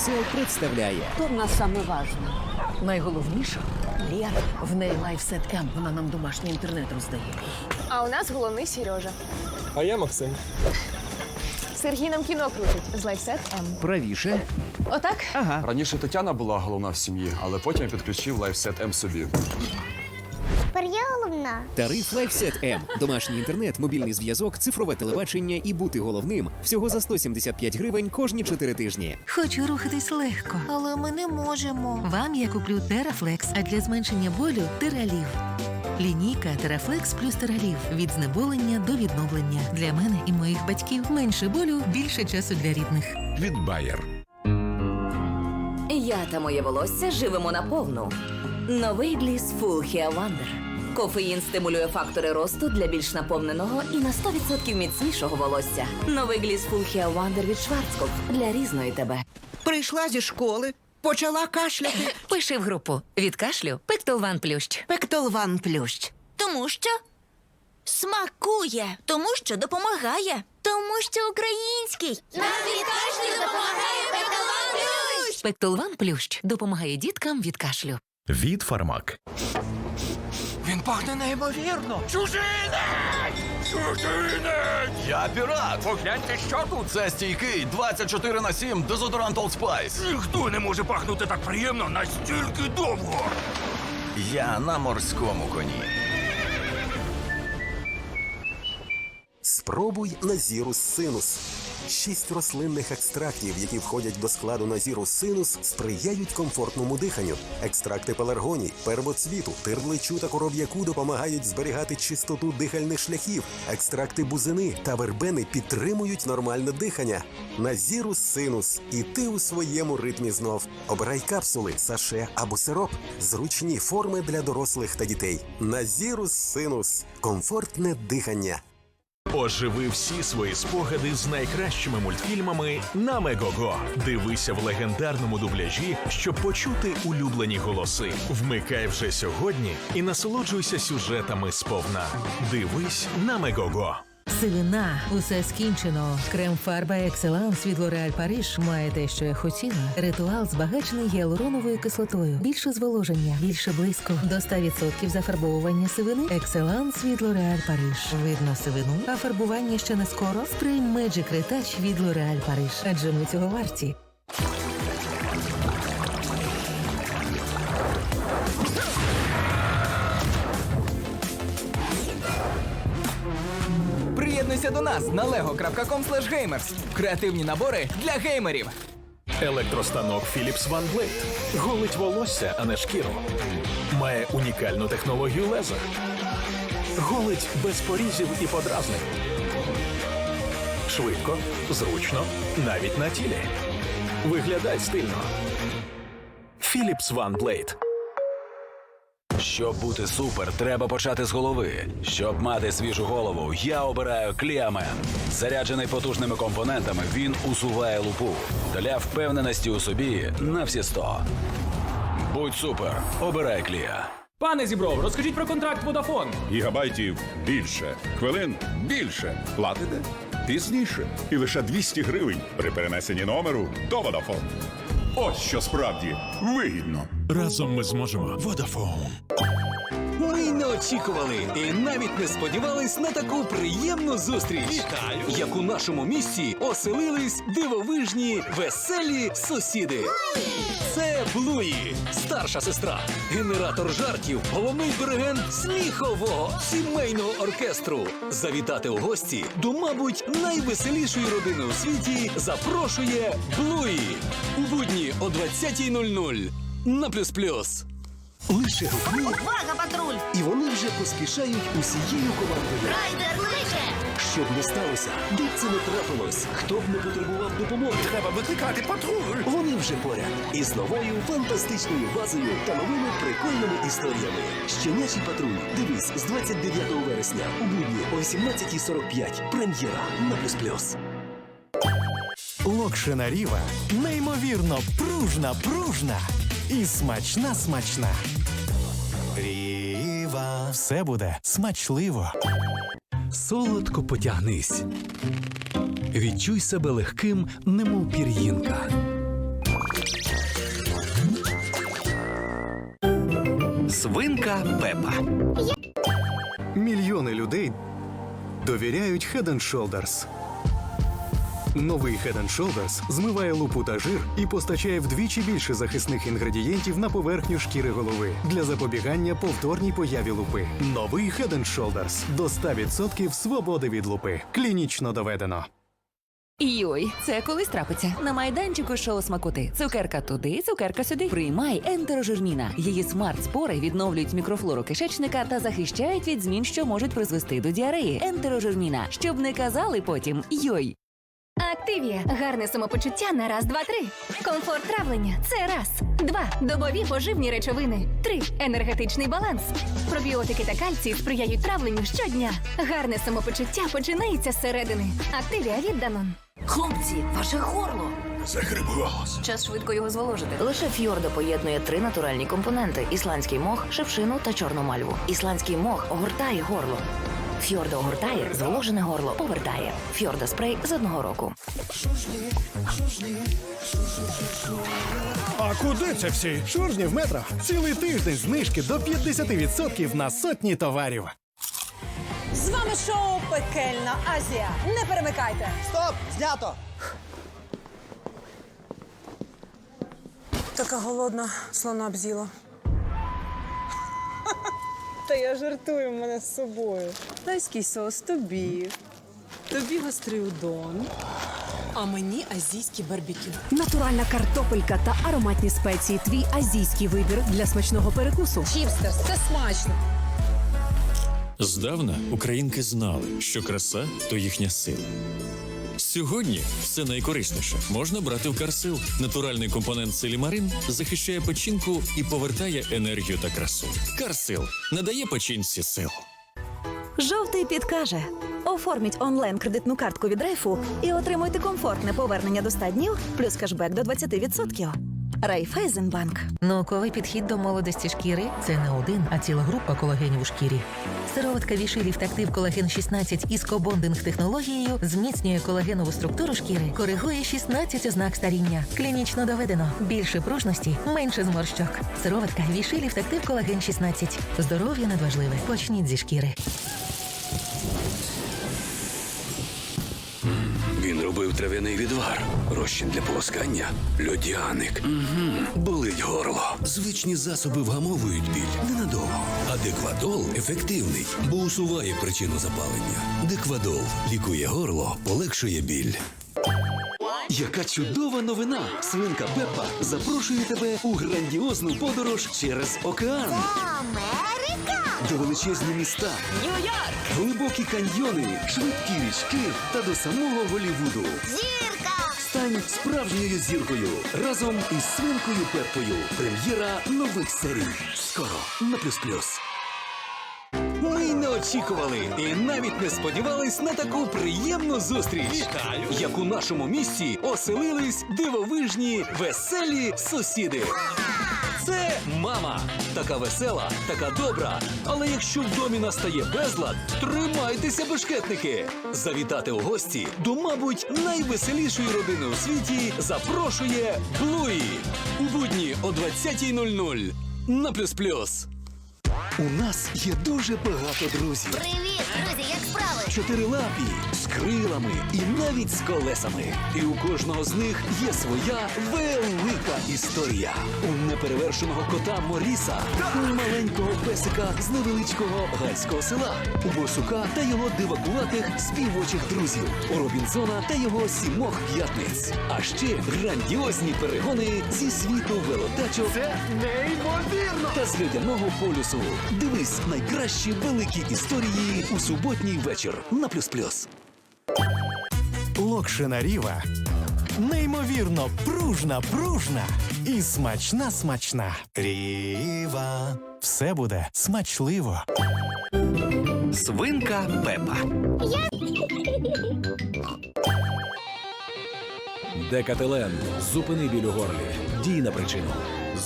Excel представляє Хто в нас саме важне. Найголовніше Лєра. В неї лайфсет М. Вона нам домашній інтернет роздає. А у нас головний Сережа. А я Максим. Сергій нам кіно крутить з лайфсет М. правіше. Отак? Ага. Раніше Тетяна була головна в сім'ї, але потім я підключив лайфсет М собі. Тепер я головна. Тариф LifeSet M. Домашній інтернет, мобільний зв'язок, цифрове телебачення і бути головним всього за 175 гривень кожні 4 тижні. Хочу рухатись легко, але ми не можемо. Вам я куплю Терафлекс, а для зменшення болю Тералів. Лінійка Терафлекс плюс Тералів від знеболення до відновлення. Для мене і моїх батьків менше болю, більше часу для рідних. від Bayer. Я та моє волосся живемо наповну. Новий гліс Full Hair Wonder. Кофеїн стимулює фактори росту для більш наповненого і на 100% міцнішого волосся. Новий гліс Full Wonder від Шварцкопф для різної тебе. Прийшла зі школи, почала кашляти. Пиши в групу від кашлю Пектолван Плющ. Пектолван плющ. Тому що смакує, тому що допомагає, тому що український. Нам від кашлю допомагає Петалан Плющ! Пектолван Плющ допомагає діткам від кашлю. Від Фармак. Він пахне неймовірно. Я пірат! Погляньте, що тут! Це стійкий 24 на 7 дезодорант Old Spice. Ніхто не може пахнути так приємно настільки довго. Я на морському коні. Спробуй Назірус синус. Шість рослинних екстрактів, які входять до складу Назірус синус, сприяють комфортному диханню. Екстракти пеларгоній, первоцвіту, тирбличу та короб'яку допомагають зберігати чистоту дихальних шляхів. Екстракти бузини та вербени підтримують нормальне дихання. Назірус синус. І ти у своєму ритмі знов. Обирай капсули, саше або сироп. Зручні форми для дорослих та дітей. Назірус синус. Комфортне дихання. Оживи всі свої спогади з найкращими мультфільмами на Мегого. Дивися в легендарному дубляжі, щоб почути улюблені голоси. Вмикай вже сьогодні і насолоджуйся сюжетами сповна. Дивись на Мегого. Сивина, усе скінчено. Крем фарба Екселанс від L'Oréal Париж має те, що я хотіла. Ритуал збагачений гіалуроновою кислотою. Більше зволоження, більше блиску. До 100% зафарбовування сивини. Екселанс від L'Oréal Париж. Видно сивину, а фарбування ще не скоро. Спрей Magic від L'Oréal Париж. Адже ми цього варті. Приєднуйся до нас на lego.com gamers. Креативні набори для геймерів. Електростанок Philips One Blade. Голить волосся, а не шкіру. Має унікальну технологію леза. Голить без порізів і подразнень. Швидко, зручно, навіть на тілі. Виглядай стильно. Philips One Blade. Щоб бути супер, треба почати з голови. Щоб мати свіжу голову, я обираю Кліамен. Заряджений потужними компонентами, він усуває лупу для впевненості у собі на всі сто. Будь супер, обирай Клія. Пане Зібров, розкажіть про контракт Vodafone. Гігабайтів більше, хвилин більше. Платите пізніше. І лише 200 гривень при перенесенні номеру до Vodafone. Ось що справді вигідно. Разом ми зможемо. Vodafone. Ми не очікували і навіть не сподівались на таку приємну зустріч. Вітаю! Як у нашому місті оселились дивовижні веселі сусіди. Це Блуї, старша сестра, генератор жартів, головний диригент сміхового сімейного оркестру. Завітати у гості до, мабуть, найвеселішої родини у світі запрошує Блуї у будні о 20.00 на плюс плюс. Лише гукни, Увага, патруль! і вони вже поспішають усією командою. Райдер лише! Щоб не сталося, де б це не трапилось, хто б не потребував допомоги. Треба викликати патруль. Вони вже поряд із новою фантастичною базою та новими прикольними історіями. Щенячий патруль. Дивись з 29 вересня у будні о 18.45. Прем'єра на плюс плюс. Локшина Ріва неймовірно пружна, пружна і смачна, смачна. Ріва. Все буде смачливо. Солодко потягнись. Відчуй себе легким, немов пір'їнка. Свинка Пепа. Мільйони людей довіряють Head and Shoulders. Новий Head Shoulders змиває лупу та жир і постачає вдвічі більше захисних інгредієнтів на поверхню шкіри голови для запобігання повторній появі лупи. Новий Head Shoulders до 100% свободи від лупи. Клінічно доведено. Йой, це колись трапиться. На майданчику шоу смакоти. Цукерка туди, цукерка сюди. Приймай ентерожирміна. Її смарт-спори відновлюють мікрофлору кишечника та захищають від змін, що можуть призвести до діареї. Ентерожирміна. Щоб не казали потім йой. Активія. Гарне самопочуття на раз, два, три. Комфорт травлення. Це раз. Два. Добові поживні речовини. Три. Енергетичний баланс. Пробіотики та кальцій сприяють травленню щодня. Гарне самопочуття починається зсередини. Активія від Данон. Хлопці, ваше горло. Захрип. Час швидко його зволожити. Лише фьордо поєднує три натуральні компоненти: ісландський мох, шевшину та чорну мальву. Ісландський мох огортає горло. Фьордо огортає, зволожене горло повертає. Фьордо спрей з одного року. А куди це всі? Шуржні в метро. Цілий тиждень знижки до 50% на сотні товарів. З вами шоу Пекельна Азія. Не перемикайте. Стоп! Знято! Така голодна, слона бзіла. Та я жартую в мене з собою. Тайський соус тобі. Тобі гострий удон. А мені азійський барбекю. Натуральна картопелька та ароматні спеції. Твій азійський вибір для смачного перекусу. Чіпстерс, це смачно. Здавна українки знали, що краса то їхня сила. Сьогодні все найкорисніше можна брати в Карсил. Натуральний компонент селімарин захищає печінку і повертає енергію та красу. Карсил надає печінці сил. Жовтий підкаже. Оформіть онлайн кредитну картку від Райфу і отримуйте комфортне повернення до 100 днів плюс кешбек до 20%. Райфайзенбанк. Науковий підхід до молодості шкіри це не один, а ціла група колагенів у шкірі. Сироватка Вішилів Тактив Колаген 16 із кобондинг технологією зміцнює колагенову структуру шкіри, коригує 16 ознак старіння. Клінічно доведено. Більше пружності, менше зморщок. Сироватка Вішилів Тактив Колаген 16. Здоров'я надважливе. Почніть зі шкіри. Він трав'яний відвар, розчин для полоскання, льодяник. Угу. Болить горло. Звичні засоби вгамовують біль ненадовго. А деквадол ефективний, бо усуває причину запалення. Деквадол лікує горло, полегшує біль. Яка чудова новина! Свинка Пеппа запрошує тебе у грандіозну подорож через океан. Америка! До величезні міста, Нью-Йорк! глибокі каньйони, швидкі річки та до самого Голівуду. Зірка! Стань справжньою зіркою разом із свинкою Пеппою. Прем'єра нових серій. Скоро на плюс плюс. Очікували і навіть не сподівались на таку приємну зустріч. Вітаю! Як у нашому місті оселились дивовижні веселі сусіди. Це мама. Така весела, така добра. Але якщо в домі настає безлад, тримайтеся, бешкетники. Завітати у гості до, мабуть, найвеселішої родини у світі запрошує Блуї у будні о 20.00 на плюс плюс. У нас є дуже багато друзів. Привіт, друзі, як справи? Чотирилапі з крилами і навіть з колесами. І у кожного з них є своя велика історія. У неперевершеного кота Моріса, у маленького песика з невеличкого гальського села, у борсука та його дивакуватих співочих друзів, у Робінзона та його сімох п'ятниць. А ще грандіозні перегони зі світу велотачок. Це неймовірно! Та з льодяного полюсу. Дивись найкращі великі історії у суботній вечір на плюс плюс. Локшина Ріва. Неймовірно пружна, пружна і смачна, смачна. Ріва. Все буде смачливо. Свинка Пепа. Декателен. Зупини біль у горлі. Дій на причину.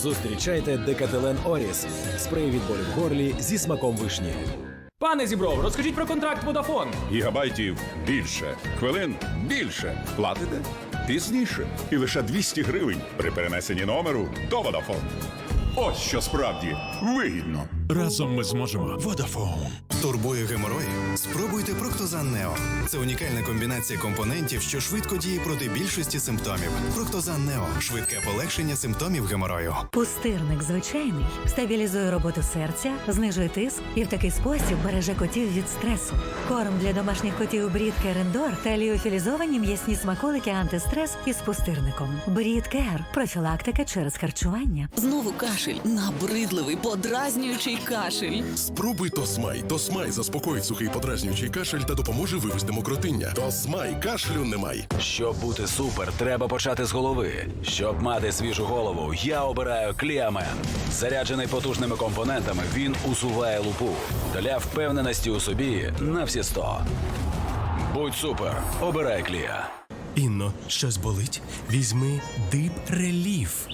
Зустрічайте Декателен Оріс. Спрей від болю в горлі зі смаком вишні. Пане Зібров, розкажіть про контракт Водафон. Гігабайтів більше, хвилин більше. Платите пізніше. І лише 200 гривень при перенесенні номеру до Водафон. Ось що справді вигідно. Разом ми зможемо. Водафон. Турбує геморой? Спробуйте Проктозан Нео. Це унікальна комбінація компонентів, що швидко діє проти більшості симптомів. Проктозан Нео швидке полегшення симптомів геморою. Пустирник звичайний стабілізує роботу серця, знижує тиск і в такий спосіб береже котів від стресу. Корм для домашніх котів Брід Керендор та ліофілізовані м'ясні смаколики антистрес із пустирником. Брід Кер профілактика через харчування. Знову кашель. Набридливий, подразнюючий кашель. Спробуй Тосмай. Тосмай заспокоїть сухий подразнюючий кашель та допоможе вивести мокротиння. Тосмай кашлю немає. Щоб бути супер, треба почати з голови. Щоб мати свіжу голову, я обираю Кліамен. Заряджений потужними компонентами, він усуває лупу. Для впевненості у собі на всі сто. Будь супер, обирай Клія. Інно, щось болить? Візьми Дип Реліф.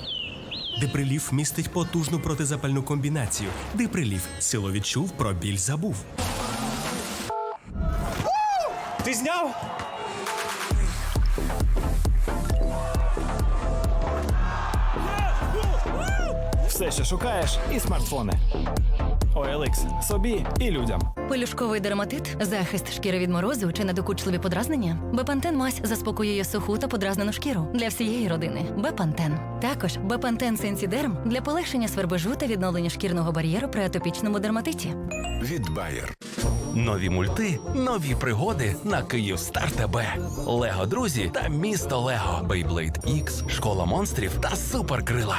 Диприліф містить потужну протизапальну комбінацію. Диприліф силу відчув, про біль забув. Ти зняв? Все, що шукаєш, і смартфони. OLX собі і людям. Пелюшковий дерматит, захист шкіри від морозу чи недокучливі подразнення. Бепантен мазь заспокоює суху та подразнену шкіру для всієї родини. Бепантен. Також Бепантен Сенсідерм для полегшення свербежу та відновлення шкірного бар'єру при атопічному дерматиті. Від Bayer. Нові мульти, нові пригоди на Київстар ТБ. Лего друзі та місто Лего. Beyblade X, школа монстрів та суперкрила.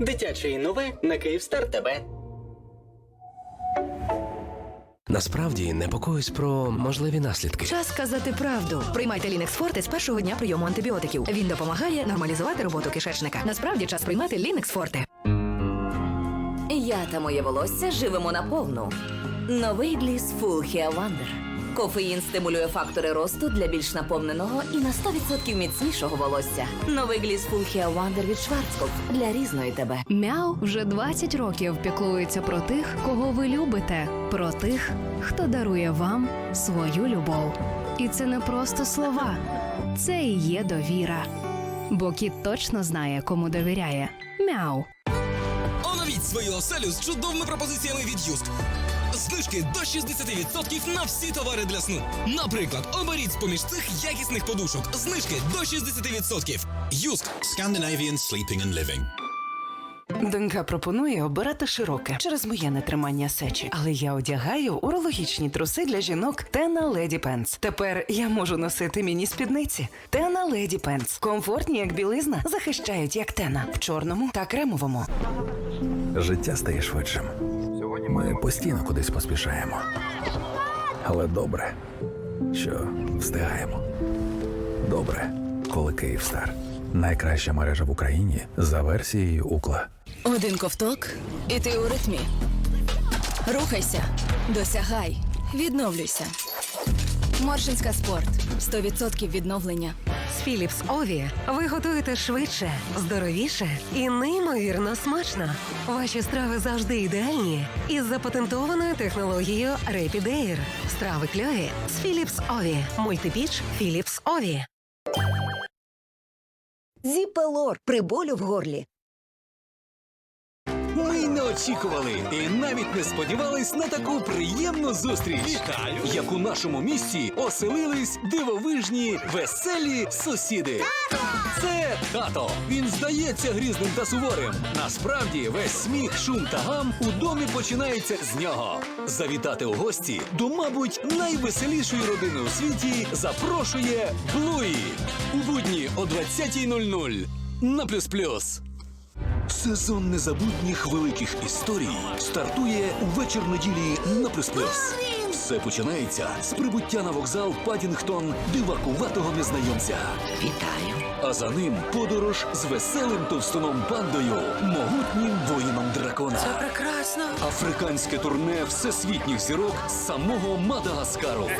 Дитяче і нове на Київстар ТБ. Насправді непокоюсь про можливі наслідки. Час сказати правду. Приймайте Лінекс Форте з першого дня прийому антибіотиків. Він допомагає нормалізувати роботу кишечника. Насправді час приймати Лінекс Форте. Я та моє волосся живемо наповну. Новий гліс Full Hair Wonder. Кофеїн стимулює фактори росту для більш наповненого і на 100% міцнішого волосся. Новий гліс Full Wonder від Шварцкопф для різної тебе. Мяу вже 20 років піклується про тих, кого ви любите, про тих, хто дарує вам свою любов. І це не просто слова, це і є довіра. Бо кіт точно знає, кому довіряє. Мяу. Оновіть свою оселю з чудовими пропозиціями від Юск. Знижки до 60% на всі товари для сну. Наприклад, оберіть з-поміж цих якісних подушок. Знижки до 60%. Юск Scandinavian Sleeping and Living. Донька пропонує обирати широке через моє нетримання сечі, але я одягаю урологічні труси для жінок Тена Леді Пенс. Тепер я можу носити міні-спідниці. Тена Леді Пенс. Комфортні, як білизна, захищають як тена в чорному та кремовому. Життя стає швидшим. Ми постійно кудись поспішаємо. Але добре, що встигаємо. Добре, коли Київстар. Найкраща мережа в Україні за версією Укла. Один ковток, і ти у ритмі. Рухайся, досягай, відновлюйся. Моршинська спорт 100% відновлення. З Philips Ові ви готуєте швидше, здоровіше і неймовірно смачно. Ваші страви завжди ідеальні із запатентованою технологією Air. Страви кльові з Philips Ові. Мультипіч Philips Ові. Зіпелор при болю в горлі. Ми й не очікували і навіть не сподівались на таку приємну зустріч. Вітаю! Як у нашому місті оселились дивовижні веселі сусіди. Це тато. Він здається грізним та суворим. Насправді весь сміх, шум та гам у домі починається з нього. Завітати у гості до, мабуть, найвеселішої родини у світі запрошує Блуї у будні о 20.00 на плюс плюс. Сезон незабутніх великих історій стартує увечір неділі на плюс плюс. Все починається з прибуття на вокзал Падінгтон дивакуватого незнайомця. Вітаю! А за ним подорож з веселим товстоном пандою, могутнім воїном дракона. Це прекрасно. Африканське турне всесвітніх зірок з самого Мадагаскару.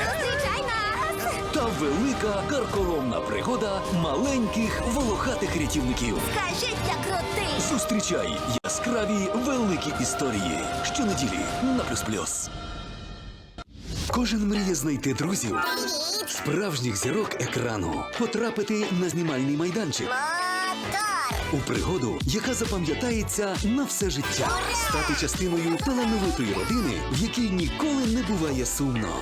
Та велика карколомна пригода маленьких волохатих рятівників. Кажіть, я крутий! Зустрічай яскраві великі історії щонеділі на плюс плюс. Кожен мріє знайти друзів, справжніх зірок екрану, потрапити на знімальний майданчик. у пригоду, яка запам'ятається на все життя. Стати частиною талановитої родини, в якій ніколи не буває сумно.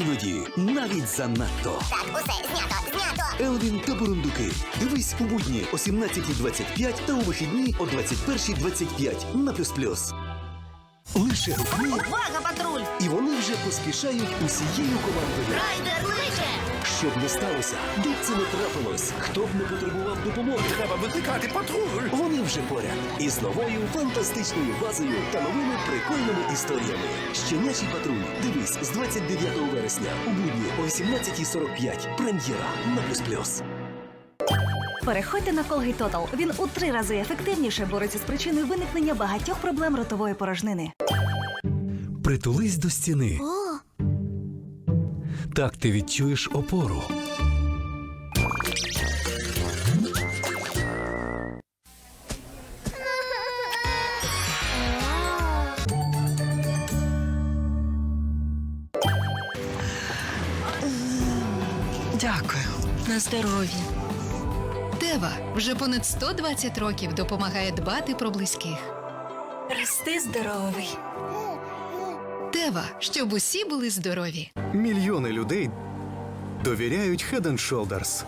Іноді навіть занадто. Так, усе, знято, знято. Елвін та Бурундуки. Дивись у будні о 17.25 та у вихідні о 21.25 на плюс плюс. Лише гукни, Увага, патруль! і вони вже поспішають усією командою. Райдер лише! Щоб не сталося, де б це не трапилось, хто б не потребував допомоги, треба викликати патруль. Вони вже поряд із новою фантастичною базою та новими прикольними історіями. Щенячий патруль. Дивись з 29 вересня у будні о 18.45. Прем'єра на плюс плюс. Переходьте на Colgate Total. Він у три рази ефективніше бореться з причиною виникнення багатьох проблем ротової порожнини. Притулись до стіни. О, Так ти відчуєш опору. Дякую. На здоров'я. Тева вже понад 120 років допомагає дбати про близьких. Рости здоровий. Тева, щоб усі були здорові. Мільйони людей довіряють Head and Shoulders.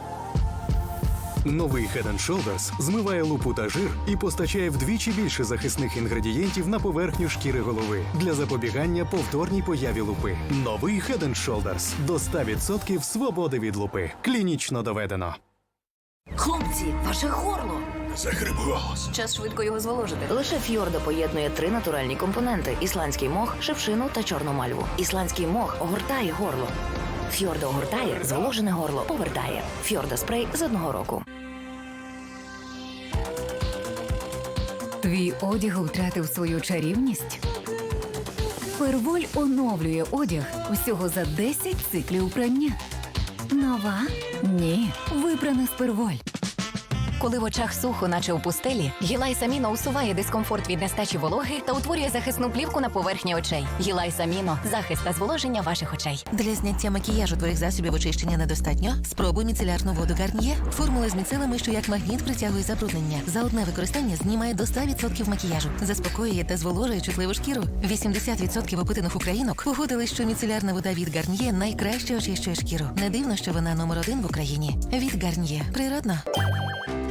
Новий Head and Shoulders змиває лупу та жир і постачає вдвічі більше захисних інгредієнтів на поверхню шкіри голови для запобігання повторній появі лупи. Новий Head and Shoulders до 100% свободи від лупи. Клінічно доведено. Хлопці, ваше горло. Захрип голос. Час швидко його зволожити. Лише фьордо поєднує три натуральні компоненти: ісландський мох, шевшину та чорну мальву. Ісландський мох огортає горло. Фьордо огортає, зволожене горло повертає. Фьордо спрей з одного року. Твій одяг втратив свою чарівність. Перволь оновлює одяг всього за 10 циклів прання. Нова? Ні. Вибрана з перволь. Коли в очах сухо, наче у пустелі, Гілай Саміно усуває дискомфорт від нестачі вологи та утворює захисну плівку на поверхні очей. Гілай Саміно захист та зволоження ваших очей. Для зняття макіяжу твоїх засобів очищення недостатньо. Спробуй міцелярну воду Гарніє. Формула з міцелами, що як магніт притягує забруднення. За одне використання знімає до 100% макіяжу, заспокоює та зволожує чутливу шкіру. 80% опитаних українок погодили, що міцелярна вода від Гарніє найкраще очищує шкіру. Не дивно, що вона номер один в Україні. Від Гарніє. Природно.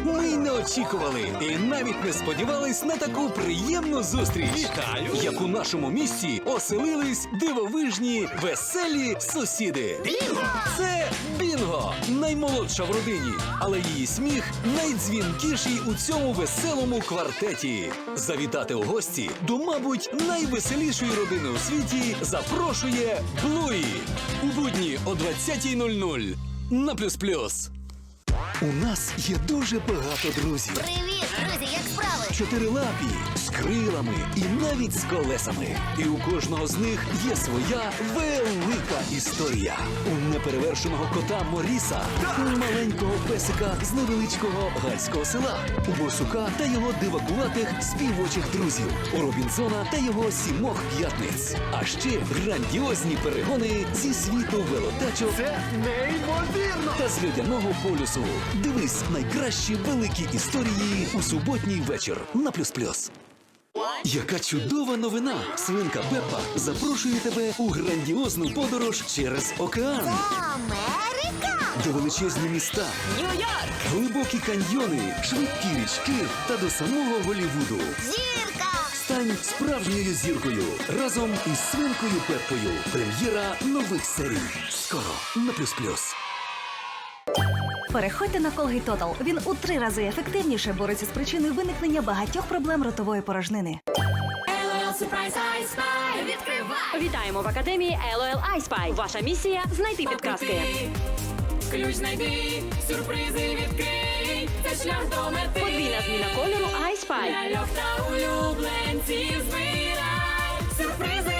Ми й не очікували і навіть не сподівались на таку приємну зустріч. Вітаю! Як у нашому місті оселились дивовижні веселі сусіди. Бінго! Це Бінго! Наймолодша в родині, але її сміх найдзвінкіший у цьому веселому квартеті. Завітати у гості до, мабуть, найвеселішої родини у світі запрошує Блуї у будні о 20.00 на плюс плюс. У нас є дуже багато друзів. Привіт, друзі, як справи? Чотирилапі крилами і навіть з колесами. І у кожного з них є своя велика історія. У неперевершеного кота Моріса, у маленького песика з невеличкого гальського села, у Борсука та його дивакуватих співочих друзів, у Робінзона та його сімох п'ятниць. А ще грандіозні перегони зі світу велотачок Це неймовірно! та з льодяного полюсу. Дивись найкращі великі історії у суботній вечір на плюс плюс. Яка чудова новина! Свинка Пеппа запрошує тебе у грандіозну подорож через океан. Америка! До величезні міста, Нью-Йорк! глибокі каньйони, швидкі річки та до самого Голівуду. Зірка! Стань справжньою зіркою разом із свинкою Пеппою. Прем'єра нових серій. Скоро на плюс плюс. Переходьте на Colgate Total. Він у три рази ефективніше бореться з причиною виникнення багатьох проблем ротової порожнини. Відкривай! Вітаємо в академії LOL iSpy. Ваша місія знайти підказки. Ключ знайди, сюрпризи відкрий. Це шлях до мети. Подвійна зміна кольору iSpy. Ляльок та улюбленців збирай. Сюрпризи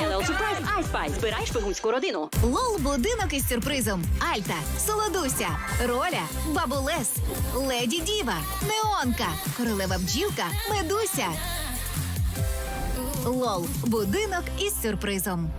усі Surprise Ice iSpy. Збирай шпигунську родину. Лол будинок із сюрпризом. Альта, Солодуся, Роля, Бабулес, Леді Діва, Неонка, Королева бджілка, Медуся. Лол будинок із сюрпризом.